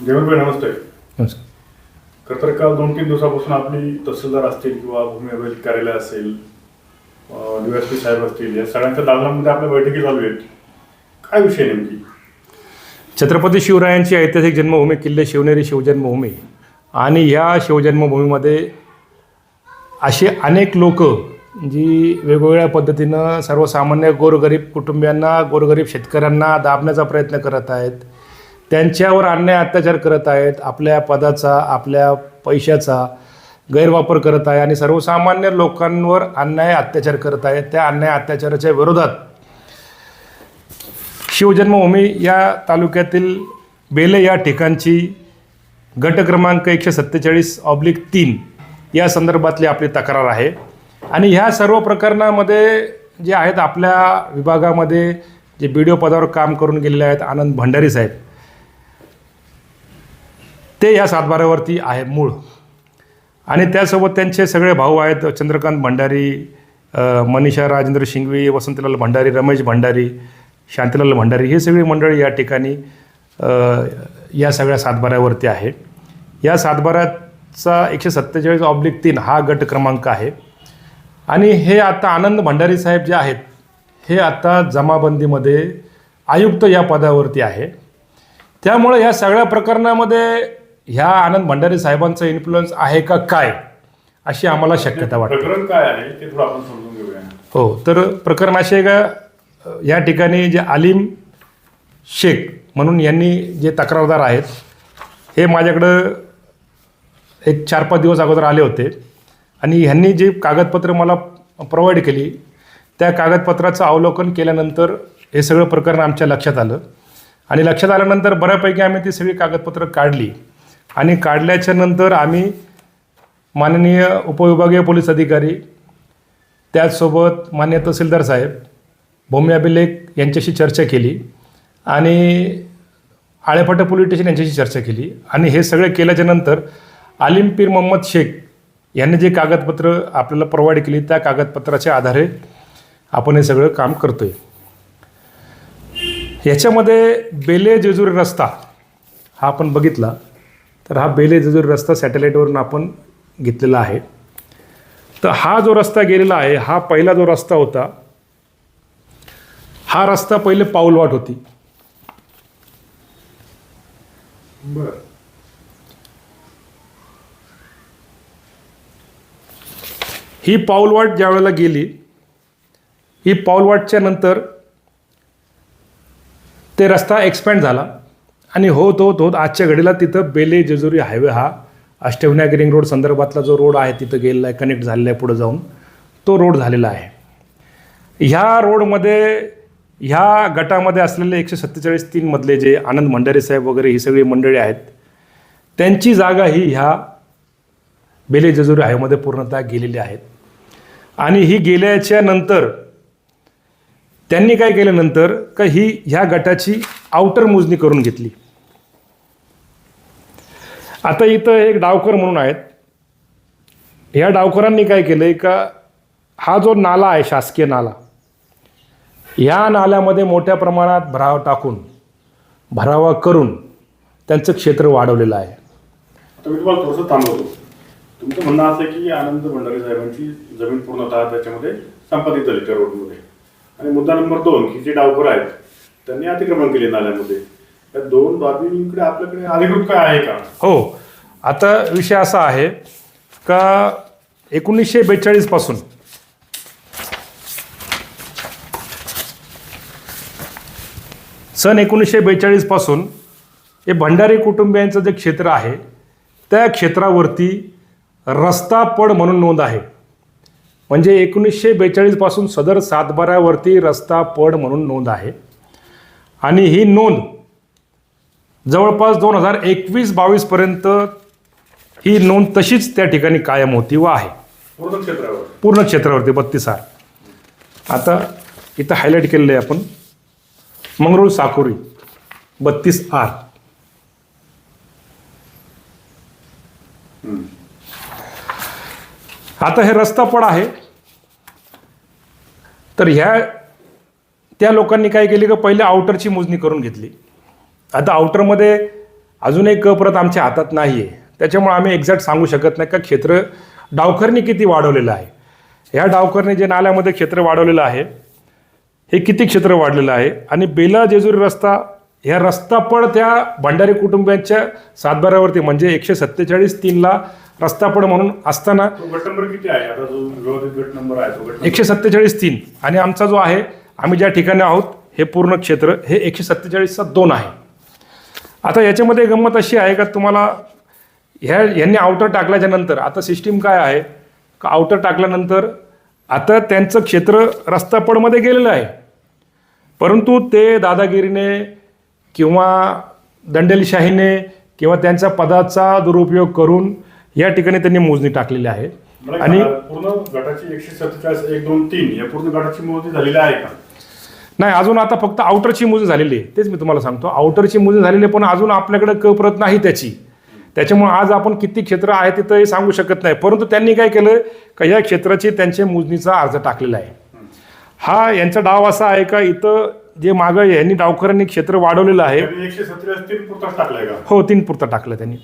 देवेंद्र नमस्ते. नमस्कार. खरं तर काल दोन तीन दिवसापासून आपली तहसीलदार असतील किंवा भूमी अभिलेख कार्यालय असेल डीएसपी साहेब असतील या सगळ्यांच्या दालनामध्ये आपल्या बैठकी चालू आहेत. काय विषय नेमकी? छत्रपती शिवरायांची ऐतिहासिक जन्मभूमी किल्ले शिवनेरी शिवजन्मभूमी आणि ह्या शिवजन्मभूमीमध्ये असे अनेक लोक जी वेगवेगळ्या पद्धतीनं सर्वसामान्य गोरगरीब कुटुंबियांना गोरगरीब शेतकऱ्यांना दाबण्याचा प्रयत्न करत आहेत. त्यांच्यावर अन्याय अत्याचार करत आहेत आपल्या पदाचा आपल्या पैशाचा गैरवापर करत आहे आणि सर्वसामान्य लोकांवर अन्याय अत्याचार करत आहेत. त्या अन्याय अत्याचाराच्या विरोधात शिवजन्मभूमी या तालुक्यातील बेले या ठिकाणची गट क्रमांक एकशे सत्तेचाळीस ऑब्लिक तीन या संदर्भातली आपली तक्रार आहे. आणि ह्या सर्व प्रकरणामध्ये जे आहेत आपल्या विभागामध्ये जे बी डी ओ पदावर काम करून गेलेले आहेत आनंद भंडारी साहेब. ते या सातबाऱ्यावरती आहे मूळ. आणि त्यासोबत त्यांचे सगळे भाऊ आहेत चंद्रकांत भंडारी मनीषा राजेंद्र शिंगवी वसंतलाल भंडारी रमेश भंडारी शांतीलाल भंडारी हे सगळी मंडळी या ठिकाणी या सगळ्या सातबाऱ्यावरती आहे. या सातबाऱ्याचा एकशे सत्तेचाळीस ऑब्लिक तीन हा गट क्रमांक आहे. आणि हे आता आनंद भंडारी साहेब जे आहेत हे आता जमाबंदीमध्ये आयुक्त या पदावरती आहे. त्यामुळे ह्या सगळ्या प्रकरणामध्ये ह्या आनंद भंडारी साहेबांचा इन्फ्लुएन्स आहे का काय? अशी आम्हाला शक्यता वाटते. प्रकरण काय आहे ते थोडं आपण समजून घेऊया. हो तर प्रकरण असे का या ठिकाणी जे आलिम शेख म्हणून यांनी जे तक्रारदार आहेत हे माझ्याकडं एक चार पाच दिवस अगोदर आले होते. आणि ह्यांनी जे कागदपत्र मला प्रोव्हाइड केली त्या कागदपत्राचं अवलोकन केल्यानंतर हे सगळं प्रकरण आमच्या लक्षात आलं. आणि लक्षात आल्यानंतर बऱ्यापैकी आम्ही ती सगळी कागदपत्रं काढली. आणि काढल्याच्या नंतर आम्ही माननीय उपविभागीय पोलीस अधिकारी त्याचसोबत मान्य तहसीलदार साहेब भूमी अभिलेख यांच्याशी चर्चा केली आणि आळेफाटा पोलीस स्टेशन यांच्याशी चर्चा केली. आणि हे सगळं केल्याच्यानंतर आलिम पीर मोहम्मद शेख यांनी जे कागदपत्र आपल्याला प्रोव्हाइड केली त्या कागदपत्राच्या आधारे आपण हे सगळं काम करतोय. याच्यामध्ये बेले जेजुरी रस्ता हा आपण बघितला. तर हा बेले जेजुरी रस्ता सॅटेलाईटवरून आपण घेतलेला आहे. तर हा जो रस्ता गेलेला आहे हा पहिला जो रस्ता होता हा रस्ता पहिले पाऊलवाट होती. ही पाऊलवाट ज्या वेळेला गेली ही पाऊलवाटच्या नंतर ते रस्ता एक्सपॅन्ड झाला. आणि होत होत होत आजच्या घडीला तिथं बेले जेजुरी हायवे हा अष्टविनायक रिंग रोड संदर्भातला जो रोड आहे तिथं गेलेला आहे कनेक्ट झालेला आहे पुढं जाऊन तो रोड झालेला आहे. ह्या रोडमध्ये ह्या गटामध्ये असलेले एकशे सत्तेचाळीस तीनमधले जे आनंद भंडारे साहेब वगैरे ही सगळी मंडळी आहेत त्यांची जागा ही ह्या बेले जेजुरी हायवेमध्ये पूर्णतः गेलेली आहेत आणि ही गेल्याच्यानंतर त्यांनी काय केल्यानंतर का ही ह्या गटाची आउटर मोजणी करून घेतली. आता इथं एक डावकर म्हणून आहेत. ह्या डावकरांनी काय केलं का हा जो नाला आहे शासकीय नाला ह्या नाल्यामध्ये मोठ्या प्रमाणात भराव टाकून भरावा करून त्यांचं क्षेत्र वाढवलेलं आहे. तुम्ही मी तुम्हाला थोडंसं थांबवतो. तुमचं म्हणणं असं आहे की आनंद भंडारी साहेबांची जमीन पूर्णतः त्याच्यामध्ये संपादित झाली त्या रोडमध्ये आणि मुद्दा नंबर दोन की जे डावकर आहेत त्यांनी अतिक्रमण केले नाल्यामध्ये. या दोन बाबींकडे आपल्याकडे अधिकृत काय आहे का? हो आता विषय असा आहे का एकोणीसशे बेचाळीसपासून सन एकोणीसशे बेचाळीसपासून हे भंडारी कुटुंबियांचं जे क्षेत्र आहे त्या क्षेत्रावरती रस्ता पड म्हणून नोंद आहे. म्हणजे एकोणीसशे बेचाळीसपासून सदर सातबाऱ्यावरती रस्ता पड म्हणून नोंद आहे. आणि ही नोंद जवळपास दोन हजार एकवीस बावीसपर्यंत ही नोंद तशीच त्या ठिकाणी कायम होती व आहे. पूर्ण क्षेत्रावर. पूर्ण क्षेत्रावरती बत्तीस आर आता इथं हायलाईट केलेलं आहे आपण. मंगरुळ साकोरी बत्तीस आर. आता हे रस्ता पण आहे. तर ह्या त्या लोकांनी काय केली का पहिले आउटरची मोजणी करून घेतली. आता आउटरमध्ये अजून एक प्रत आमच्या हातात नाही आहे त्याच्यामुळे आम्ही एक्झॅक्ट सांगू शकत नाही का क्षेत्र डावखरणी किती वाढवलेलं आहे. ह्या डावखरणी जे नाल्यामध्ये क्षेत्र वाढवलेलं आहे हे किती क्षेत्र वाढलेलं आहे? आणि बेला जेजुरी रस्ता ह्या रस्ता पण त्या भंडारी कुटुंबियांच्या सातबाऱ्यावरती म्हणजे एकशे सत्तेचाळीस तीनला रस्तापड म्हणून असताना तो गट नंबर किती आहे? आता जो विवादित गट नंबर आहे तो गट नंबर- एकशे सत्तेचाळीस तीन. आणि आमचा जो आहे आम्ही ज्या ठिकाणी आहोत हे पूर्ण क्षेत्र हे एकशे सत्तेचाळीसचा दोन आहे. आता याच्यामध्ये गंमत अशी आहे का तुम्हाला ह्या यांनी आउटर टाकल्याच्या नंतर आता सिस्टीम काय आहे? का आउटर टाकल्यानंतर आता त्यांचं क्षेत्र रस्तापडमध्ये गेलेलं आहे. परंतु ते दादागिरीने किंवा दंडेलशाहीने किंवा त्यांच्या पदाचा दुरुपयोग करून या ठिकाणी त्यांनी मोजणी टाकलेली आहे. आणि पूर्ण गटाची एकशे सत्तेचाळीस एक दोन तीन या पूर्ण गटाची मोजणी झालेली आहे का? नाही अजून आता फक्त आउटरची मोजणी झालेली आहे. तेच मी तुम्हाला सांगतो. आउटरची मोजणी झालेली आहे पण अजून आपल्याकडे क प्रत नाही त्याची. त्याच्यामुळे आज आपण किती क्षेत्र आहे तिथं हे सांगू शकत नाही. परंतु त्यांनी काय केलं? का या क्षेत्राची त्यांच्या मोजणीचा अर्ज टाकलेला आहे. हा यांचा डाव असा आहे का? इथं जे मागं यांनी डावकरांनी क्षेत्र वाढवलेलं आहे. एकशे सत्तेचाळीस तीन पुरताच टाकलाय का? हो तीन पुरतं टाकलं त्यांनी.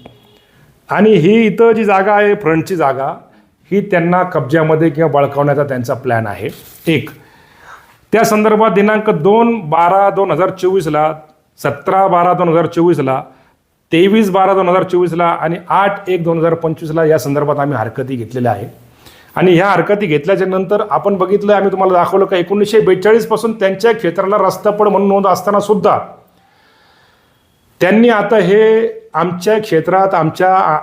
आणि ही इथं जी जागा आहे फ्रंटची जागा ही त्यांना कब्जामध्ये किंवा बळकावण्याचा त्यांचा प्लॅन आहे. एक. त्या संदर्भात दिनांक दोन बारा दोन हजार चोवीसला सतरा बारा दोन हजार चोवीसला तेवीस बारा दोन हजार चोवीसला आणि आठ एक दोन हजार पंचवीसला या संदर्भात आम्ही हरकती घेतलेल्या आहे आणि ह्या हरकती घेतल्याच्या नंतर आपण बघितलं आम्ही तुम्हाला दाखवलं का एकोणीसशे बेचाळीसपासून त्यांच्या क्षेत्राला रस्तापड म्हणून नोंद असताना सुद्धा त्यांनी आता हे आमच्या क्षेत्रात आमच्या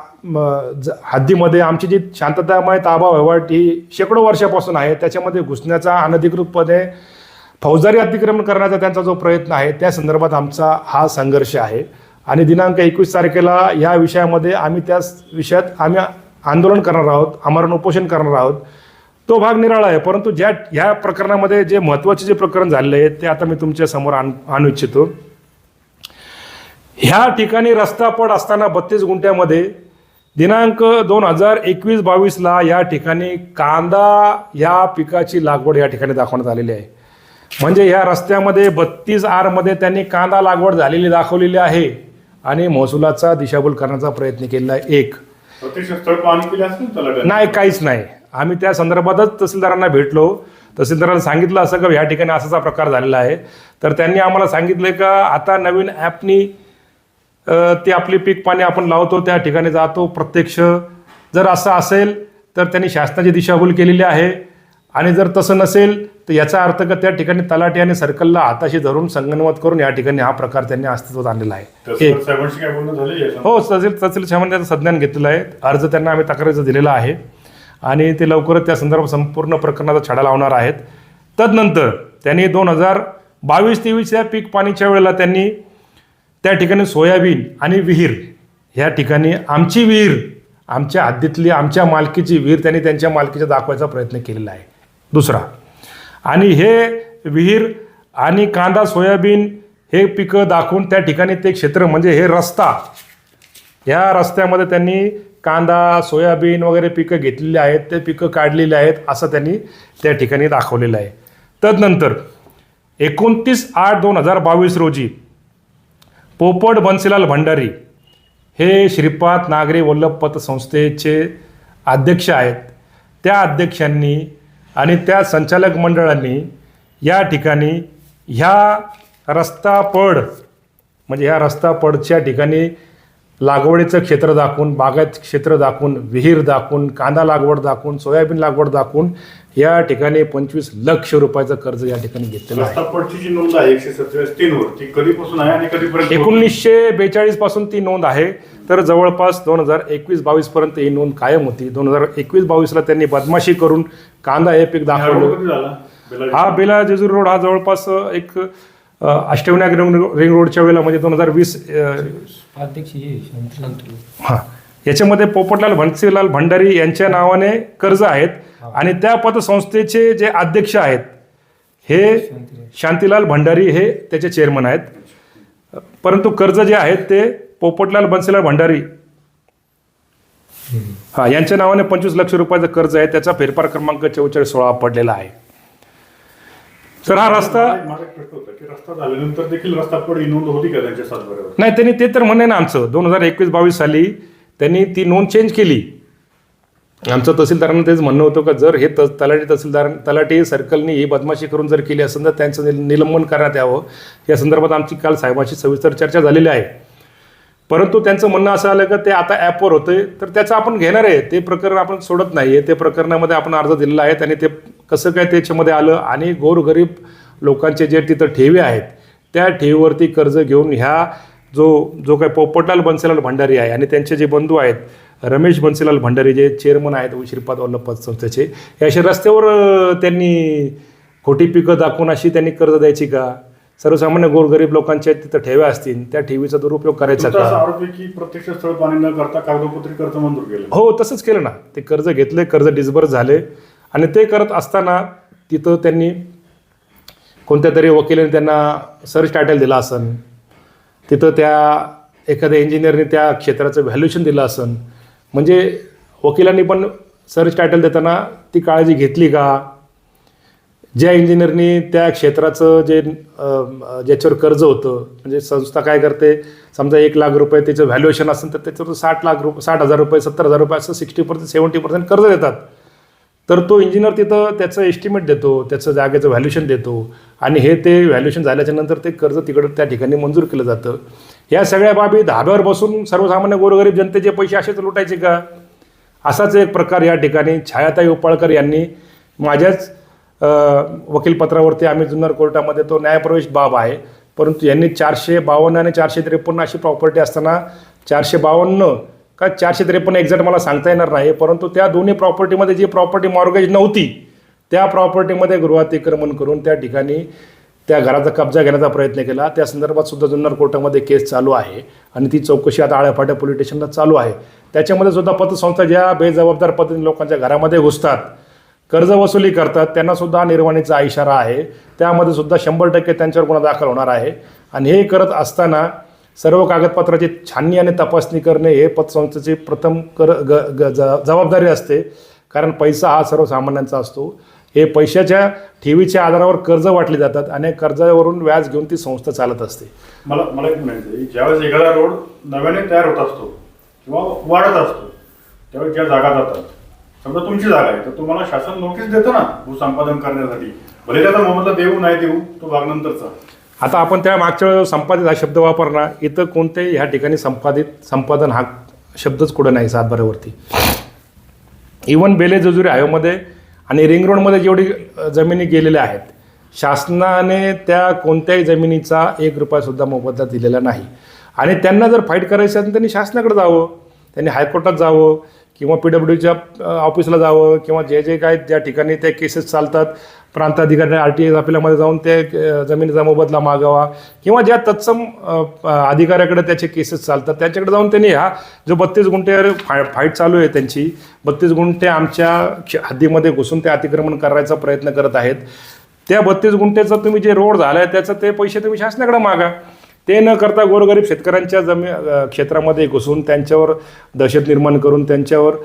ज- हद्दीमध्ये आमची जी शांततामय ताबा वहिवाट ही शेकडो वर्षापासून आहे. त्याच्यामध्ये घुसण्याचा अनधिकृतपणे फौजदारी अतिक्रमण करण्याचा त्यांचा जो प्रयत्न आहे त्या संदर्भात आमचा हा संघर्ष आहे. आणि दिनांक एकवीस तारखेला या विषयामध्ये आम्ही त्या विषयात आम्ही आंदोलन करणार आहोत आमरण उपोषण करणार आहोत. तो भाग निराळा आहे परंतु ज्या ह्या प्रकरणामध्ये जे महत्त्वाचे जे प्रकरण झालेले आहे ते आता मी तुमच्यासमोर आण आणू इच्छितो. ह्या ठिकाणी रस्ता पड असताना बत्तीस गुंठ्यामध्ये दिनांक दोन हजार एकवीस बावीसला या ठिकाणी कांदा या पिकाची लागवड या ठिकाणी दाखवण्यात आलेली आहे. म्हणजे ह्या रस्त्यामध्ये बत्तीस आरमध्ये त्यांनी कांदा लागवड झालेली दाखवलेली आहे. आणि महसुलाचा दिशाभूल करण्याचा प्रयत्न केलेला आहे एक. नाही काहीच नाही. आम्ही त्या संदर्भातच तहसीलदारांना भेटलो. तहसीलदारांना सांगितलं असं का ह्या ठिकाणी असाचा प्रकार झालेला आहे. तर त्यांनी आम्हाला सांगितलं का आता नवीन ॲपनी ते आपली पीक पाणी आपण लावतो त्या ठिकाणी जातो. प्रत्यक्ष जर असं असेल तर त्यांनी शासनाची दिशाभूल केलेली आहे. आणि जर तसं नसेल तर याचा अर्थ का त्या ठिकाणी तलाठी आणि सर्कलला हाताशी धरून संगनमत करून या ठिकाणी हा प्रकार त्यांनी अस्तित्वात आणलेला आहे. हो तहसील तहसील शामध्ये त्याचं संज्ञान घेतलेलं आहे. अर्ज त्यांना आम्ही तक्रारीचा दिलेला आहे. आणि ते लवकरच त्या संदर्भात संपूर्ण प्रकरणाचा छडा लावणार आहेत. तदनंतर त्यांनी दोन हजार बावीस तेवीस या पीक पाणीच्या वेळेला त्यांनी त्या ठिकाणी सोयाबीन आणि विहीर ह्या ठिकाणी आमची विहीर आमच्या हद्दीतली आमच्या मालकीची विहीर त्यांनी त्यांच्या मालकीचा दाखवायचा प्रयत्न केलेला आहे. दुसरा. आणि हे विहीर आणि कांदा सोयाबीन हे पिकं दाखवून त्या ठिकाणी ते क्षेत्र म्हणजे हे रस्ता. ह्या रस्त्यामध्ये त्यांनी कांदा सोयाबीन वगैरे पिकं घेतलेली आहेत ते पिकं काढलेली आहेत असं त्यांनी त्या ठिकाणी दाखवलेलं आहे. तदनंतर एकोणतीस आठ दोन हजार बावीस रोजी पोपट बन्सीलाल भंडारी हे श्रीपाद नागरी वल्लभ पतसंस्थेचे अध्यक्ष आहेत. त्या अध्यक्षांनी आणि त्या संचालक मंडळांनी या ठिकाणी ह्या रस्ता पड म्हणजे ह्या रस्ता पडच्या ठिकाणी लागवडीचं क्षेत्र दाखवून बागायत क्षेत्र दाखवून विहीर दाखवून कांदा लागवड दाखवून सोयाबीन लागवड दाखवून या ठिकाणी पंचवीस लक्ष रुपयाचं कर्ज या ठिकाणी घेतलेलं आहे. रस्तापडची जी नोंद आहे एकशे सत्तेचाळीस तीन वर ती कधीपासून आहे आणि कधीपर्यंत होती? एकोणीसशे बेचाळीसपासून ती नोंद आहे. तर जवळपास दोन हजार एकवीस बावीस पर्यंत ही नोंद कायम होती. दोन हजार एकवीस बावीसला त्यांनी बदमाशी करून कांदा हे पीक दाखवलं? हा बेला जेजूर रोड हा जवळपास एक अष्टविनायक रिंग रिंग रोडच्या वेळेला म्हणजे दोन हजार वीस हां याच्यामध्ये पोपटलाल भंसीलाल भंडारी यांच्या नावाने कर्ज आहेत आणि त्या पतसंस्थेचे जे अध्यक्ष आहेत हे शांतीलाल. भंडारी हे त्याचे चेअरमन आहेत. परंतु कर्ज जे आहेत ते पोपटलाल बन्सीलाल भंडारी. हा यांच्या नावाने पंचवीस लक्ष रुपयाचं कर्ज आहे त्याचा फेरफार क्रमांक चौवेचाळीस सोळा पडलेला आहे. तर हा रस्ता माझा माझा एक प्रश्न होता की रस्ता झाल्यानंतर देखील रस्ता नोंद होती का त्यांच्या सातबाऱ्यावर नाही त्यांनी ते तर म्हणणे ना आमचं. दोन हजार एकवीस बावीस साली त्यांनी ती नोंद चेंज केली. आमचं तहसीलदारांना तेच म्हणणं होतं का जर हे त तलाठी तहसीलदार तलाठी सर्कलनी ही बदमाशी करून जर केली असेल तर त्यांचं निल- निलंबन करण्यात यावं. या संदर्भात आमची काल साहेबांशी सविस्तर चर्चा झालेली आहे. परंतु त्यांचं म्हणणं असं आलं का ते आता ॲपवर होतं तर त्याचं आपण घेणार आहे. ते प्रकरण आपण सोडत नाही आहे ते प्रकरणामध्ये आपण अर्ज दिलेला आहे. आणि ते कसं काय त्याच्यामध्ये आलं आणि गोरगरीब लोकांचे जे तिथं ठेवी आहेत त्या ठेवीवरती कर्ज घेऊन ह्या जो जो काय पोपटलाल बन्सीलाल भंडारी आहे आणि त्यांचे जे बंधू आहेत रमेश बन्सीलाल भंडारी जे चेअरमन आहेत श्रीपाद वल्लभ पतसंस्थेचे हे असे रस्त्यावर त्यांनी खोटी पिकं दाखवून अशी त्यांनी कर्ज द्यायची का? सर्वसामान्य गोरगरीब लोकांच्या तिथं ठेव्या असतील त्या ठेवीचा दुरुपयोग करायचा तुमचा असा का? आरोप आहे की प्रत्यक्ष स्थळ पाणी न करता कागदोपत्री कर्ज मंजूर केलं. हो तसंच केलं ना. ते कर्ज घेतले कर्ज डिस्बर्स झाले आणि ते करत असताना तिथं त्यांनी कोणत्या तरी वकिलाने त्यांना सर्च टायटल दिला असन तिथं त्या एखाद्या इंजिनियरने त्या क्षेत्राचं व्हॅल्युएशन दिलं असन. म्हणजे वकिलांनी पण सर्च टायटल देताना ती काळजी घेतली का? ज्या इंजिनियरनी त्या क्षेत्राचं जे ज्याच्यावर कर्ज होतं म्हणजे संस्था काय करते समजा एक लाख रुपये त्याचं व्हॅल्युएशन असेल तर त्याच्यावर साठ लाख रुपये साठ हजार रुपये सत्तर हजार रुपये असं सिक्स्टी पर्सेंट सेवन्टी पर्सेंट कर्ज देतात. तर तो इंजिनियर तिथं त्याचं एस्टिमेट देतो त्याचं जागेचं व्हॅल्युएशन देतो आणि हे ते व्हॅल्युएशन झाल्याच्यानंतर ते कर्ज तिकडं त्या ठिकाणी मंजूर केलं जातं. या सगळ्या बाबी धाब्यावर बसून सर्वसामान्य गोरगरीब जनतेचे पैसे असेच लुटायचे का? असाच एक प्रकार या ठिकाणी छायाताई उपाळकर यांनी माझ्याच वकीलपत्रावरती आम्ही जुन्नर कोर्टामध्ये तो न्यायप्रवेश बाब आहे. परंतु यांनी चारशे बावन्न आणि चारशे त्रेपन्न अशी प्रॉपर्टी असताना चारशे बावन्न का चारशे त्रेपन्न एक्झॅक्ट मला सांगता येणार नाही परंतु त्या दोन्ही प्रॉपर्टीमध्ये जी प्रॉपर्टी मॉर्गेज नव्हती त्या प्रॉपर्टीमध्ये गृहातिक्रमण करून त्या ठिकाणी त्या घराचा कब्जा घेण्याचा प्रयत्न केला. त्या संदर्भात सुद्धा जुन्नर कोर्टामध्ये केस चालू आहे आणि ती चौकशी आता आळ्यापाट्या पोलीस स्टेशनला चालू आहे. त्याच्यामध्ये सुद्धा पतसंस्था ज्या बेजबाबदार पद्धतीने लोकांच्या घरामध्ये घुसतात कर्ज वसुली करतात त्यांना सुद्धा निर्वाणीचा इशारा आहे. त्यामध्ये सुद्धा शंभर टक्के त्यांच्यावर गुन्हा दाखल होणार आहे. आणि हे करत असताना सर्व कागदपत्राची छाननी आणि तपासणी करणे हे पतसंस्थेची प्रथम कर ग ग ज- जबाबदारी असते. कारण पैसा हा सर्वसामान्यांचा असतो. हे पैशाच्या ठेवीच्या आधारावर कर्ज वाटली जातात आणि कर्जावरून व्याज घेऊन ती संस्था चालत असते. मला मला एक म्हणायचं ज्यावेळेस एखादा रोड नव्याने तयार होत असतो किंवा वाढत असतो त्यावेळेस ज्या जागा जातात समजा तुमची जागा आहे तर तुम्हाला शासन नोटीस देतं ना भूसंपादन करण्यासाठी. भले त्याचा मोबदला देऊ नाही देऊ तो भाग नंतरचा आता आपण त्या मागच्या संपादित हा शब्द वापरणार. इथं कोणत्याही ह्या ठिकाणी संपादित संपादन हा शब्दच कुठं नाही सातबाऱ्यावरती. इवन बेले जेजुरी हायवेमध्ये आणि रिंग रोडमध्ये जेवढी जमिनी गेलेल्या आहेत शासनाने त्या कोणत्याही जमिनीचा एक रुपयासुद्धा मोबदला दिलेला नाही. आणि त्यांना जर फाईट करायचं असेल तर त्यांनी शासनाकडे जावं त्यांनी हायकोर्टात जावं किंवा पी डब्ल्यू डीच्या ऑफिसला जावं किंवा जे जे काय ज्या ठिकाणी त्या केसेस चालतात प्रांताधिकारी आर टी एस ऑफिसमध्ये जाऊन ते जमिनीचा मोबदला मागावा किंवा ज्या तत्सम अधिकाऱ्याकडे त्याचे केसेस चालतात त्याच्याकडे जाऊन त्यांनी हा जो बत्तीस गुंठे फाय फाईट चालू आहे त्यांची बत्तीस गुंठे आमच्या हद्दीमध्ये घुसून ते अतिक्रमण करायचा प्रयत्न करत आहेत. त्या बत्तीस गुंठेचं तुम्ही जे रोड झाला आहे त्याचं ते पैसे तुम्ही शासनाकडे मागा. ते न करता गोरगरीब शेतकऱ्यांच्या जमी क्षेत्रामध्ये घुसून त्यांच्यावर दहशत निर्माण करून त्यांच्यावर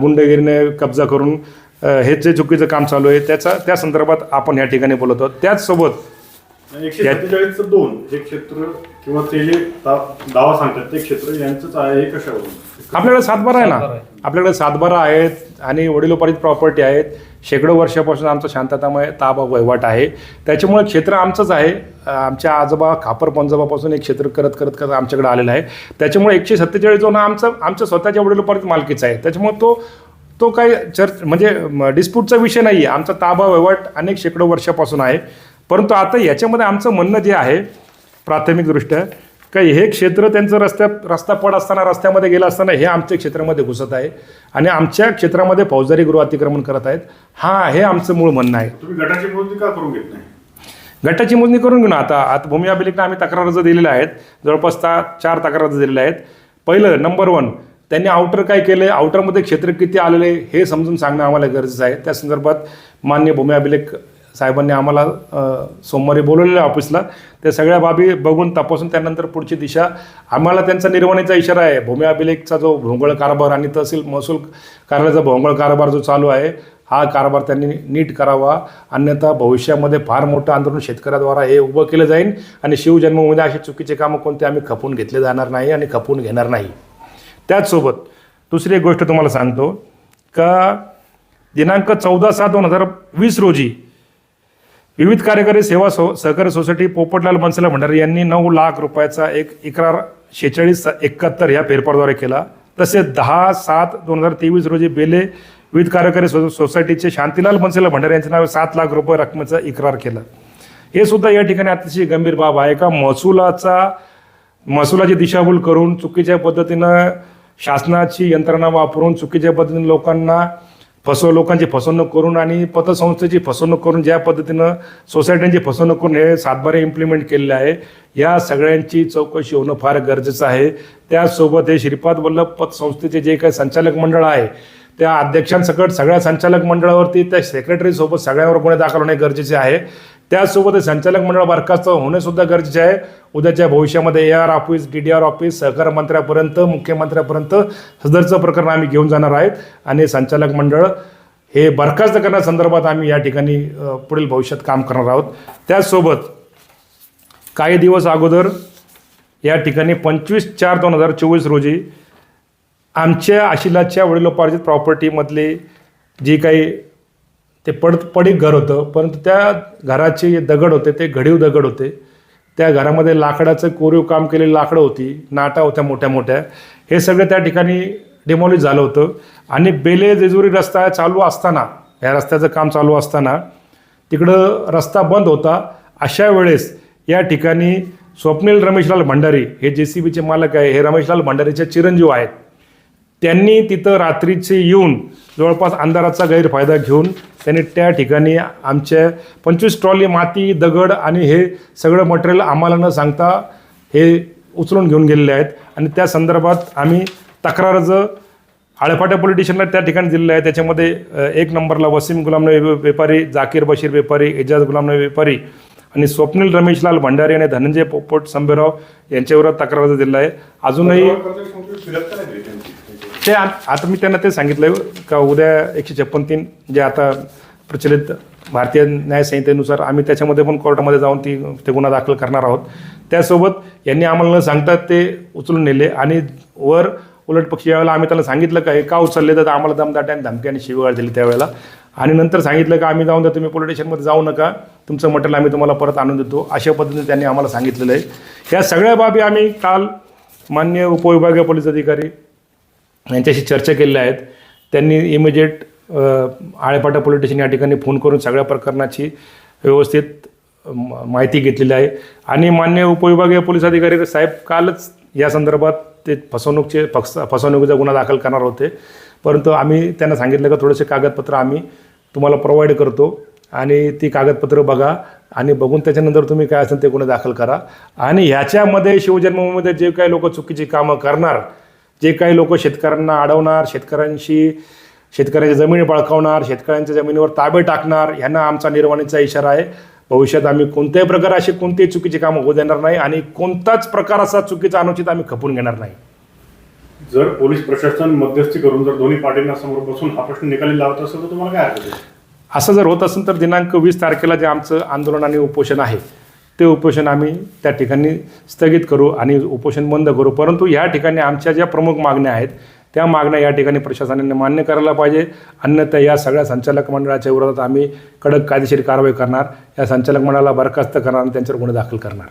गुंडगिरीने कब्जा करून हे जे चुकीचं काम चालू आहे त्याचा त्या संदर्भात आपण या ठिकाणी बोलत आहोत. त्याचसोबत एकशे सत्तेचाळीसचं दोन हे क्षेत्र किंवा ते जे दावा सांगतात ते क्षेत्र यांचंच आहे हे कशावरून? आपल्याकडे सातबारा आहे ना. आपल्याकडे सातबारा आहेत आणि वडिलोपार्जित प्रॉपर्टी आहेत. शेकडो वर्षापासून आमचा शांततामय ताबा वहिवाट आहे. त्याच्यामुळे क्षेत्र आमचंच आहे. आमच्या आजोबा खापर पंजोबापासून एक क्षेत्र करत करत करत आमच्याकडे आलेलं आहे. त्याच्यामुळे एकशे सत्तेचाळीस जो ना आमचा आमच्या स्वतःच्या वडिलोपार्जित मालकीचा आहे. त्याच्यामुळे तो तो काही चर्च म्हणजे डिस्प्यूटचा विषय नाही आहे आमचा ताबा वहिवाट अनेक शेकडो वर्षापासून आहे. परंतु आता याच्यामध्ये आमचं म्हणणं जे आहे प्राथमिकदृष्ट्या का हे क्षेत्र त्यांचं रस्त्यात रस्ता पड असताना रस्त्यामध्ये गेलं असताना हे आमच्या क्षेत्रामध्ये घुसत आहे आणि आमच्या क्षेत्रामध्ये फौजदारी गृह अतिक्रमण करत आहेत. हा हे आमचं मूळ म्हणणं आहे. तुम्ही गटाची मोजणी का करून घेत नाही? गटाची मोजणी करून घेऊ ना. आता आता भूमी अभिलेखनं आम्ही तक्रार अर्ज दिलेले आहेत. जवळपास ता चार तक्रार अर्ज दिलेले आहेत. पहिलं नंबर वन त्यांनी आउटर काय केलं आउटरमध्ये क्षेत्र किती आलेले हे समजून सांगणं आम्हाला गरजेचं आहे. त्या संदर्भात मान्य भूमी अभिलेख साहेबांनी आम्हाला सोमवारी बोलवलेलं आहे ऑफिसला. त्या सगळ्या बाबी बघून तपासून त्यानंतर पुढची दिशा. आम्हाला त्यांचा निर्वहणीचा इशारा आहे. भूमी अभिलेखचा जो भोंगळ कारभार आणि तहसील महसूल कार्यालयाचा भोंगळ कारभार जो चालू आहे हा कारभार त्यांनी नीट करावा. अन्यथा भविष्यामध्ये फार मोठं आंदोलन शेतकऱ्याद्वारा हे उभं केलं जाईल आणि शिवजन्ममध्ये असे चुकीचे कामं कोणते आम्ही खपून घेतले जाणार नाही आणि खपून घेणार नाही. त्याचसोबत दुसरी एक गोष्ट तुम्हाला सांगतो. का दिनांक चौदा सात दोन हजार वीस रोजी विविध कार्यकारी सेवा सो सहकारी सोसायटी पोपटलाल बनसला भंडारी यांनी नऊ लाख रुपयाचा एक इकरार शेहेचाळीस एकाहत्तर ह्या फेरफारद्वारे केला. तसेच दहा सात दोन हजार तेवीस रोजी बेले विविध कार्यकारी सो सोसायटीचे शांतीलाल बनसेला भंडारी यांच्या नावे सात लाख रुपये रकमेचा इक्रार केला. हे सुद्धा या ठिकाणी अतिशय गंभीर बाब आहे का? महसुलाचा महसुलाची दिशाभूल करून चुकीच्या पद्धतीनं शासनाची यंत्रणा वापरून चुकीच्या पद्धतीने लोकांना फसव लोकांची फसवणूक करून आणि पतसंस्थेची फसवणूक करून ज्या पद्धतीनं सोसायट्यांची फसवणूक करून हे सातबारे इम्प्लिमेंट केलेले आहे या सगळ्यांची चौकशी होणं फार गरजेचं आहे. त्याचसोबत हे श्रीपाद वल्लभ पतसंस्थेचे जे काही संचालक मंडळ आहे त्या अध्यक्षांसकट सगळ्या संचालक मंडळावरती त्या सेक्रेटरीसोबत सगळ्यावर गुन्हे दाखल होणे गरजेचे आहे. त्याचसोबत संचालक मंडळ बरखास्त होणे सुद्धा गरजेचे आहे. उद्याच्या भविष्यामध्ये A R office D D R office सहकार मंत्र्यापर्यंत मुख्यमंत्र्यापर्यंत सदरचं प्रकरण आम्ही घेऊन जाणार आहेत. आणि संचालक मंडळ हे बरखास्त करण्यासंदर्भात आम्ही या ठिकाणी पुढील भविष्यात काम करणार आहोत. त्याचसोबत काही दिवस अगोदर या ठिकाणी पंचवीस चार दोन हजार चोवीस रोजी आमच्या आशिलाच्या वडिलोपार्जित प्रॉपर्टीमधले जी काही ते पड पडीक घर होतं. परंतु त्या घराचे जे दगड होते ते घडीव दगड होते. त्या घरामध्ये लाकडाचं कोरीव काम केलेली लाकडं होती. नाटा होत्या मोठ्या मोठ्या. हे सगळं त्या ठिकाणी डिमॉलिश झालं होतं. आणि बेले जेजुरी रस्ता चालू असताना या रस्त्याचं काम चालू असताना तिकडं रस्ता बंद होता. अशा वेळेस या ठिकाणी स्वप्नील रमेशलाल भंडारी हे जे सी बीचे मालक आहे हे रमेशलाल भंडारीचे चिरंजीव आहेत. त्यांनी तिथं रात्रीचे येऊन जवळपास अंधाराचा गैरफायदा घेऊन त्यांनी त्या ठिकाणी आमच्या पंचवीस ट्रॉली माती दगड आणि हे सगळं मटेरियल आम्हाला न सांगता हे उचलून घेऊन गेलेले आहेत. आणि त्या संदर्भात आम्ही तक्रारचं आळेफाट्या पोलिटिशनला त्या ठिकाणी दिलेलं आहे त्याच्यामध्ये एक नंबरला वसीम गुलामनबी व्यापारी जाकीर बशीर व्यापारी एजाज गुलामनबी व्यापारी आणि स्वप्नील रमेशलाल भंडारी आणि धनंजय पोपट संभेराव यांच्यावर तक्रार दिलेला आहे. अजूनही ते आ- आता मी त्यांना ते सांगितलं का उद्या एकशे छप्पन तीन जे आता प्रचलित भारतीय न्यायसंहितेनुसार आम्ही त्याच्यामध्ये पण कोर्टामध्ये जाऊन ती ते गुन्हा दाखल करणार आहोत. त्यासोबत यांनी आम्हाला न सांगतात ते उचलून नेले आणि वर उलट पक्षी यावेळेला आम्ही त्याला सांगितलं का हे का उचलले? तर आम्हाला दमदाट्याने धमकी आणि शिवीगाळ दिली त्यावेळेला. आणि नंतर सांगितलं का आम्ही जाऊन द्या तुम्ही पोलीस स्टेशनमध्ये जाऊ नका. तुमचं मटेरियल आम्ही तुम्हाला परत आणून देतो. अशा पद्धतीने त्यांनी आम्हाला सांगितलेलं आहे. या सगळ्या बाबी आम्ही काल मान्य उपविभागीय पोलीस अधिकारी यांच्याशी चर्चा केलेल्या आहेत. त्यांनी इमिजिएट आळेपाटा पोलीस स्टेशन या ठिकाणी फोन करून सगळ्या प्रकरणाची व्यवस्थित म- माहिती घेतलेली आहे. आणि मान्य उपविभागीय पोलीस अधिकारी साहेब कालच या संदर्भात ते फसवणूकचे फक्स फसवणुकीचा गुन्हा दाखल करणार होते. परंतु आम्ही त्यांना सांगितलं का थोडेसे कागदपत्र आम्ही तुम्हाला प्रोव्हाइड करतो आणि ती कागदपत्र बघा आणि बघून त्याच्यानंतर तुम्ही काय असेल ते गुन्हे दाखल करा. आणि ह्याच्यामध्ये शिवजन्ममध्ये जे काही लोक चुकीची कामं करणार जे काही लोक शेतकऱ्यांना अडवणार शेतकऱ्यांशी शेतकऱ्यांच्या जमिनी बळकावणार शेतकऱ्यांच्या जमिनीवर ताबे टाकणार यांना आमचा निर्वाणीचा इशारा आहे. भविष्यात आम्ही कोणत्याही प्रकारे अशी कोणतीही चुकीची कामं होऊ देणार नाही आणि कोणताच प्रकार असा चुकीचा अनुचित आम्ही खपून घेणार नाही. जर पोलीस प्रशासन मध्यस्थी करून जर दोन्ही पार्टींना समोर बसून हा प्रश्न निकाली लावत असेल तर तुम्हाला काय असं जर होत असेल तर दिनांक वीस तारखेला जे आमचं आंदोलन आणि उपोषण आहे ते उपोषण आम्ही त्या ठिकाणी स्थगित करू आणि उपोषण बंद करू. परंतु या ठिकाणी आमच्या ज्या प्रमुख मागण्या आहेत त्या मागण्या या ठिकाणी प्रशासनाने मान्य करायला पाहिजे. अन्यथा या सगळ्या संचालक मंडळाच्या विरोधात आम्ही कडक कायदेशीर कारवाई करणार या संचालक मंडळाला बरखास्त करणार आणि त्यांच्यावर गुन्हे दाखल करणार.